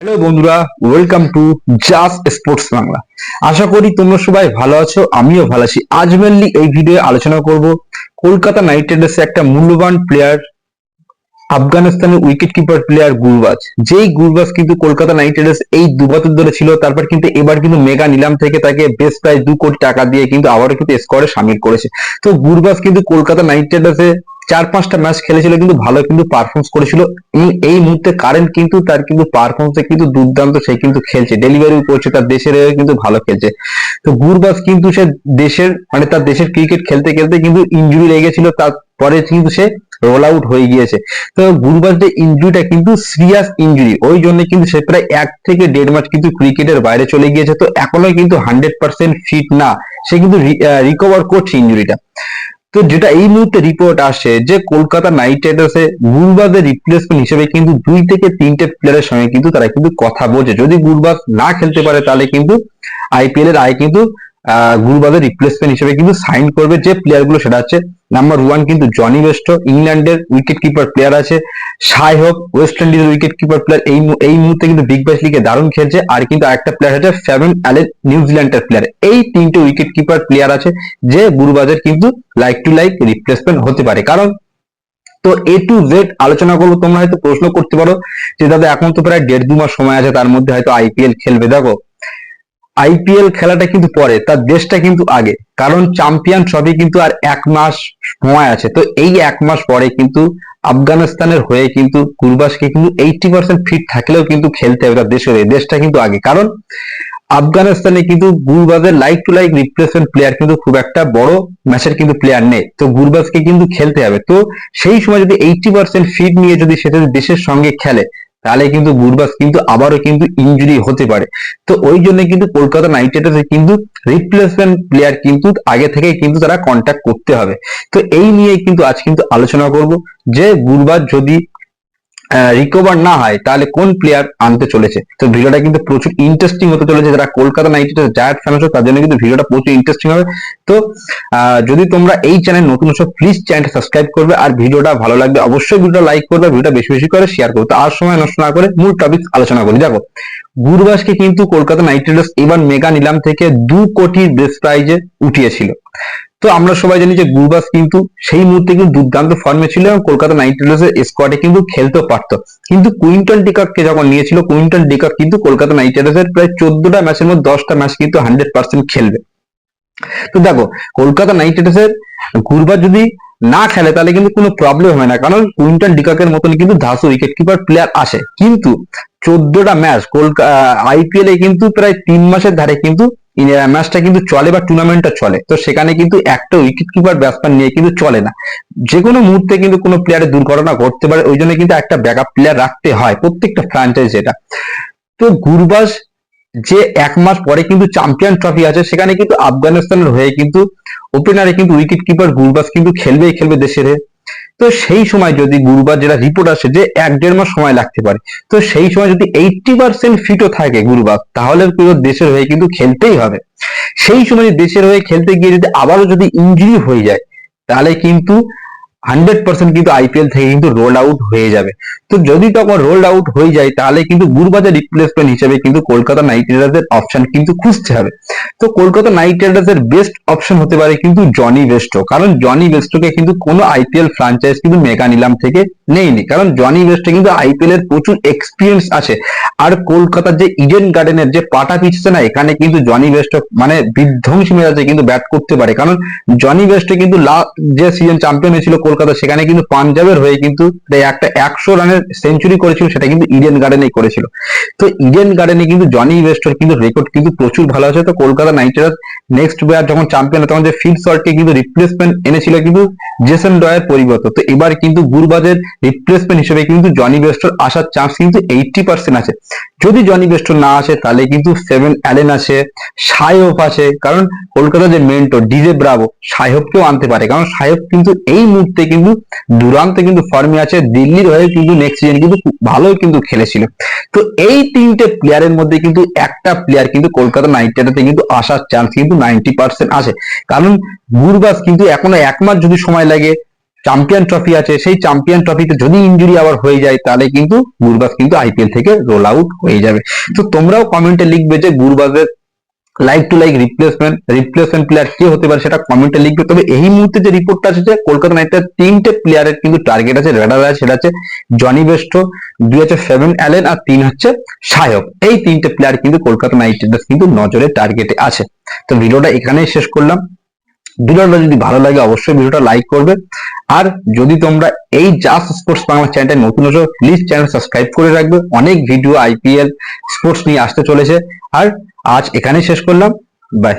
Hello বন্ধুরা welcome to just sports Bangla আশা করি তোমরা সবাই ভালো আছো, আমিও ভালো আছি। আজ মেনলি এই ভিডিও আলোচনা করব কলকাতা নাইট রাইডার্স একটা মূল্যবান প্লেয়ার আফগানিস্তানের উইকেট কিপার প্লেয়ার গুরবাজ। যেই গুরবাজ কিন্তু কলকাতা নাইট রাইডার্স এই দু বছর ধরে ছিল, তারপর কিন্তু এবার কিন্তু মেগা নিলাম থেকে তাকে বেশ প্রায় দু কোটি টাকা দিয়ে কিন্তু আবারও কিন্তু স্কোয়াডে সামিল করেছে। তো গুরবাজ কিন্তু কলকাতা নাইট রাইডার্সে চার পাঁচটা ম্যাচ খেলেছিল, কিন্তু ভালো কিন্তু পারফরমেন্স করেছিল। এবং এই মুহূর্তে কারেন্ট কিন্তু তার কিন্তু পারফরমেন্সে কিন্তু দুর্দান্ত, সে কিন্তু খেলছে। ডেলিভারি করছে, তার দেশের হয়ে কিন্তু ভালো খেলছে। তো গুরবাজ কিন্তু সে দেশের মানে তার দেশের ক্রিকেট খেলতে খেলতে কিন্তু ইঞ্জুরি লেগেছিল তারপরে কিন্তু সে রোল আউট হয়ে গিয়েছে। তো গুরবাজ যে ইঞ্জুরিটা কিন্তু সিরিয়াস ইঞ্জুরি ওই জন্য কিন্তু সে প্রায় এক থেকে দেড় মাস কিন্তু ক্রিকেটের বাইরে চলে গিয়েছে। তো এখনও কিন্তু হান্ড্রেড পার্সেন্ট ফিট না। সে কিন্তু রিকভার করছে ইঞ্জুরিটা তো যেটা এই মুহূর্তে রিপোর্ট আসে যে কলকাতা নাইট রাইডার্সে গুরবাজের রিপ্লেসমেন্ট হিসেবে কিন্তু দুই থেকে তিনটে প্লেয়ারের সঙ্গে কিন্তু তারা কিন্তু কথা বলছে। যদি গুরবাজ না খেলতে পারে তাহলে কিন্তু আইপিএল এর আয় কিন্তু গুরবাজের রিপ্লেসমেন্ট হিসেবে কিন্তু সাইন করবে যে প্লেয়ারগুলো সেটা হচ্ছে নাম্বার ওয়ান কিন্তু জনি ওয়েস্টো ইংল্যান্ডের উইকেট কিপার প্লেয়ার আছে। সাই হোক ওয়েস্ট ইন্ডিজের উইকেট কিপার প্লেয়ার এই এই মুহূর্তে কিন্তু বিগ ব্যাশ লিগে দারুণ খেলছে। আর কিন্তু আরেকটা প্লেয়ার আছে ফ্যাভেন অ্যালেন নিউজিল্যান্ডের প্লেয়ার এই তিনটে উইকেট কিপার প্লেয়ার আছে যে গুরুবাজের কিন্তু লাইক টু লাইক রিপ্লেসমেন্ট হতে পারে। কারণ তো এ টু জেড আলোচনা করব, তোমরা হয়তো প্রশ্ন করতে পারো যে, দাদা, এখন তো প্রায় দেড় দু মাস সময় আছে, তার মধ্যে হয়তো আইপিএল খেলবে। দেখো আইপিএল খেলাটা কিন্তু পরে, তার দেশটা কিন্তু আগে। কারণ চ্যাম্পিয়ন ট্রফি কিন্তু আর এক মাস সময় আছে। তো এই এক মাস পরে কিন্তু আফগানিস্তানের হয়ে কিন্তু গুরবাসকে কিন্তু এইটি পার্সেন্ট ফিট থাকলেও কিন্তু খেলতে হবে তার দেশের দেশটা কিন্তু আগে। কারণ আফগানিস্তানে কিন্তু গুরবাজের like to like replacement player কিন্তু খুব একটা বড় ম্যাচের কিন্তু প্লেয়ার নেই। তো গুরবাজকে কিন্তু খেলতে হবে। তো সেই সময় যদি এইটি পার্সেন্ট ফিট নিয়ে যদি সেটা দেশের সঙ্গে খেলে তাহলে কিন্তু গুরবাজ কিন্তু আবারও কিন্তু ইঞ্জুরি হতে পারে। তো ওই জন্য কিন্তু কলকাতা নাইট রাইডার্সের কিন্তু রিপ্লেসমেন্ট প্লেয়ার কিন্তু আগে থেকে কিন্তু তারা কন্ট্যাক্ট করতে হবে। তো এই নিয়ে কিন্তু আজ কিন্তু আলোচনা করব। যে গুরবাজ যদি রিকভার না হয়, তাহলে কোন প্লেয়ার আনতে চলেছে? তো ভিডিওটা কিন্তু প্রচুর ইন্টারেস্টিং হতে চলেছে। যারা Kolkata knight riders giant fan আছো, তার জন্য কিন্তু ভিডিওটা প্রচুর ইন্টারেস্টিং হবে। তো যদি তোমরা এই চ্যানেল নতুন আছো প্লিজ চ্যানেলটা সাবস্ক্রাইব করবে। আর ভিডিওটা ভালো লাগবে অবশ্যই ভিডিওটা লাইক করবে, ভিডিওটা বেশি বেশি করে শেয়ার করবে। তো আর সময় নষ্ট না করে মূল টপিক আলোচনা করি। দেখো গুরবাসকে কিন্তু কলকাতা নাইট রাইডার্স এবার মেগা নিলাম থেকে দু কোটি বেস প্রাইজে উঠিয়েছিল। তো আমরা সবাই জানি যে গুরবাস কিন্তু সেই মুহূর্তে কিন্তু দুর্দান্ত ফর্মে ছিল এবং কলকাতা নাইট রাইডার্স এর স্কোয়াডে কিন্তু খেলতেও পারতো। কিন্তু কুইন্টন ডিকাককে যখন নিয়েছিল, কুইন্টন ডিকাক কিন্তু কলকাতা নাইট রাইডার্স এর প্রায় চোদ্দটা ম্যাচের মধ্যে দশটা ম্যাচ কিন্তু হান্ড্রেড পার্সেন্ট খেলবে। তো দেখো, কলকাতা নাইট রাইডার্স এর গুরবাস যদি না খেলে, তাহলে কিন্তু কোনো প্রবলেম হয় না। কারণ কুইন্টন ডিকাকের মতন কিন্তু ধাসু উইকেট কিপার প্লেয়ার আসে। কিন্তু চোদ্দটা ম্যাচ কলকাতা আইপিএল এ কিন্তু প্রায় তিন মাসের ধারে কিন্তু ম্যাচটা কিন্তু চলে বা টুর্নামেন্টটা চলে। তো সেখানে কিন্তু একটা উইকেট কিপার ব্যাটসম্যান নিয়ে কিন্তু চলে না। যে কোনো মুহূর্তে কিন্তু কোনো প্লেয়ারের দুর্ঘটনা ঘটতে পারে, ওই জন্য কিন্তু একটা ব্যাকআপ প্লেয়ার রাখতে হয় প্রত্যেকটা ফ্র্যাঞ্চাইজ এটা। তো গুরবাজ যে এক মাস পরে কিন্তু চ্যাম্পিয়ন ট্রফি আছে, সেখানে কিন্তু আফগানিস্তানের হয়ে কিন্তু ওপেনারে কিন্তু উইকেট কিপার গুরবাজ কিন্তু খেলবেই খেলবে দেশের হয়ে। তো সেই সময় যদি গুরুবার যেটা রিপোর্ট আসে যে এক দেড় মাস সময় লাগতে পারে, তো সেই সময় যদি এইটটি পার্সেন্ট ফিটও থাকে গুরুবার, তাহলে পুরো দেশের হয়ে কিন্তু খেলতেই হবে। সেই সময় দেশের হয়ে খেলতে গিয়ে যদি আবারও যদি ইঞ্জুরি হয়ে যায়, তাহলে কিন্তু হান্ড্রেড পার্সেন্ট কিন্তু আইপিএল থেকে কিন্তু রোল আউট হয়ে যাবে। তো যদি তখন রোল আউট হয়ে যায়, তাহলে কিন্তু গুরবাজের রিপ্লেসমেন্ট হিসেবে কিন্তু কলকাতা নাইট রাইডার্সের অপশন কিন্তু খুঁজতে হবে। তো কলকাতা নাইট রাইডার্সের বেস্ট অপশন হতে পারে কিন্তু জনি বেস্টো কারণ জনি বেস্টোকে কিন্তু কোনো আইপিএল ফ্রাঞ্চাইজ কিন্তু মেগা নিলাম থেকে নেয়নি কারণ জনি বেস্টো কিন্তু আইপিএল এর প্রচুর এক্সপিরিয়েন্স আছে। আর কলকাতার যে ইডেন গার্ডেনের যে পাটা পিছছে না, এখানে কিন্তু জনি বেস্টো মানে বিধ্বংসী মেজাজে কিন্তু ব্যাট করতে পারে। কারণ জনি বেস্টো কিন্তু যে সিজন চ্যাম্পিয়ন হয়েছিল কলকাতা, সেখানে কিন্তু পাঞ্জাবের হয়ে কিন্তু একটা একশো রানের সেঞ্চুরি করেছিল, সেটা কিন্তু ইডেন গার্ডেনেই করেছিল। তো ইডেন গার্ডেনে কিন্তু জনি ওয়েস্টের কিন্তু রেকর্ড কিন্তু প্রচুর ভালো আছে। তো Kolkata knight riders next bat যখন চ্যাম্পিয়ন তখন যে ফিল্ড শটকে কিন্তু রিপ্লেসমেন্ট এনেছিল কিন্তু জেসন ডয়ের পরিবর্তে। তো এবার কিন্তু গুরবাজের রিপ্লেসমেন্ট হিসেবে কিন্তু জনি বেস্টর আসার চান্স কিন্তু এইটটি পার্সেন্ট আছে। যদি জনি বেস্টর না আসে, তাহলে কিন্তু সেভেন অ্যালেন আছে সায়প আছে কারণ কলকাতার যে মেন্টর ডিজে ব্রাভো সাহেবকেও আনতে পারে। কারণ সাহেব কিন্তু এই মুহূর্তে কিন্তু দুরান্ত কিন্তু ফর্মে আছে। দিল্লির হয়ে কিন্তু নেক্সট সিজন কিন্তু ভালোই কিন্তু খেলেছিল। তো এই তিনটে প্লেয়ারের মধ্যে কিন্তু একটা প্লেয়ার কিন্তু কলকাতা নাইট রাইডার্সে কিন্তু আসার চান্স কিন্তু নাইনটি পার্সেন্ট আছে। কারণ গুরবাজ কিন্তু এখনও এক মাস যদি সময় লাগে চ্যাম্পিয়ন ট্রফি আছে, সেই চ্যাম্পিয়ন ট্রফিতে যদি ইনজুরি আবার হয়ে যায়, তাহলে কিন্তু গুরবাজ কিন্তু আইপিএল থেকে রোল আউট হয়ে যাবে। তো তোমরাও কমেন্টে লিখবে যে গুরবাজের like to like replacement replacement player কে হতে পারে সেটা কমেন্টে লিখবে। তবে এই মুহূর্তে যে রিপোর্টটা আছে যে কলকাতা নাইট রাইডার্স তিনটে প্লেয়ারের কিন্তু টার্গেট আছে রেডার আছে, সেটা আছে জনি বেস্টো দুই হচ্ছে সেভেন অ্যালেন আর তিন হচ্ছে সায়ক এই তিনটে প্লেয়ার কিন্তু কলকাতা নাইট রাইডার্স কিন্তু নজরে টার্গেটে আছে। তো ভিডিওটা এখানেই শেষ করলাম। ভিডিওটা যদি ভালো লাগে, অবশ্যই ভিডিওটা লাইক করবে। আর যদি তোমরা এই জাস্ট স্পোর্টস বাংলা চ্যানেলটা নতুন হচ্ছে প্লিজ চ্যানেল সাবস্ক্রাইব করে রাখবে। অনেক ভিডিও আইপিএল স্পোর্টস নিয়ে আসতে চলেছে। আর আজ এখানেই শেষ করলাম। বাই